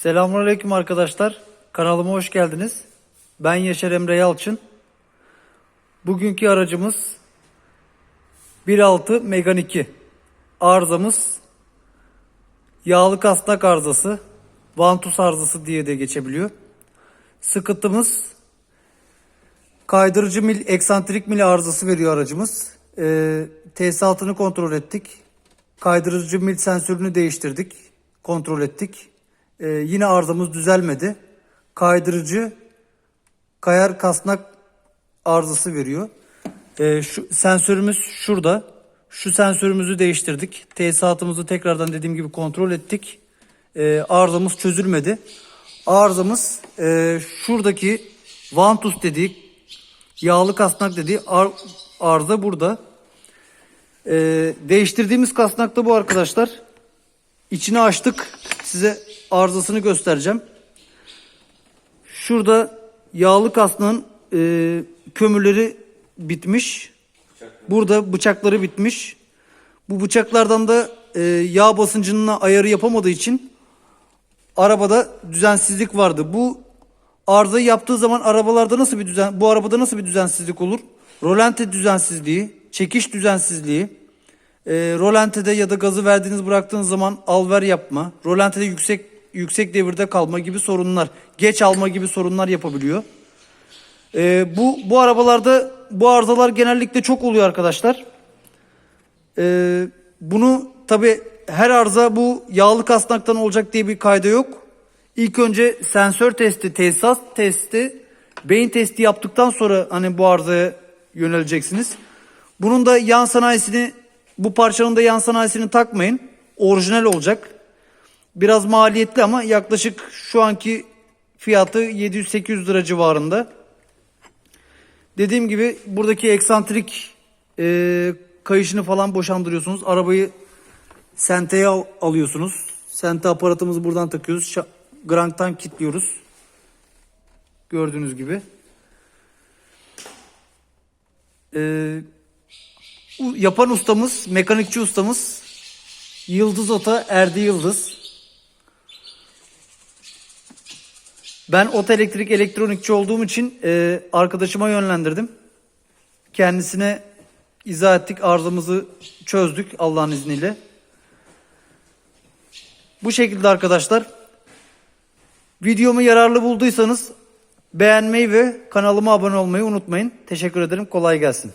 Selamünaleyküm arkadaşlar. Kanalıma hoş geldiniz. Ben Yaşar Emre Yalçın. Bugünkü aracımız 1.6 Megan 2. Arızamız yağlı kasnak arızası, vantus arızası diye de geçebiliyor. Sıkıntımız kaydırıcı mil, eksantrik mil arızası veriyor aracımız. Ee, tesisatını kontrol ettik. Kaydırıcı mil sensörünü değiştirdik. Kontrol ettik. Ee, yine arızamız düzelmedi. Kaydırıcı kayar kasnak arızası veriyor. Ee, şu sensörümüz şurada. Şu sensörümüzü değiştirdik. Tesisatımızı tekrardan dediğim gibi kontrol ettik. Ee, arızamız çözülmedi. Arızamız e, şuradaki vantus dediği yağlı kasnak dediği ar, arıza burada. Ee, değiştirdiğimiz kasnak da bu arkadaşlar. İçini açtık. Size arızasını göstereceğim. Şurada yağlı kasnağın e, kömürleri bitmiş. Burada bıçakları bitmiş. Bu bıçaklardan da e, yağ basıncının ayarı yapamadığı için arabada düzensizlik vardı. Bu arızayı yaptığı zaman arabalarda nasıl bir düzen bu arabada nasıl bir düzensizlik olur? Rolante düzensizliği, çekiş düzensizliği, e, rolantede ya da gazı verdiğiniz bıraktığınız zaman alver yapma, rolantede yüksek yüksek devirde kalma gibi sorunlar, geç alma gibi sorunlar yapabiliyor. E, bu bu arabalarda bu arızalar genellikle çok oluyor arkadaşlar. E, bunu tabi her arıza bu yağlı kasnaktan olacak diye bir kayda yok. İlk önce sensör testi, tesisat testi, beyin testi yaptıktan sonra hani bu arızaya yöneleceksiniz. Bunun da yan sanayisini, bu parçanın da yan sanayisini takmayın. Orijinal olacak. Biraz maliyetli ama yaklaşık şu anki fiyatı 700-800 lira civarında. Dediğim gibi buradaki eksantrik e, kayışını falan boşandırıyorsunuz. Arabayı senteye al- alıyorsunuz. Sente aparatımızı buradan takıyoruz. Granktan kilitliyoruz. Gördüğünüz gibi. Ee, yapan ustamız, mekanikçi ustamız Yıldız Ota Erdi Yıldız. Ben ot elektrik elektronikçi olduğum için e, arkadaşıma yönlendirdim. Kendisine izah ettik, arızamızı çözdük Allah'ın izniyle. Bu şekilde arkadaşlar. Videomu yararlı bulduysanız beğenmeyi ve kanalıma abone olmayı unutmayın. Teşekkür ederim. Kolay gelsin.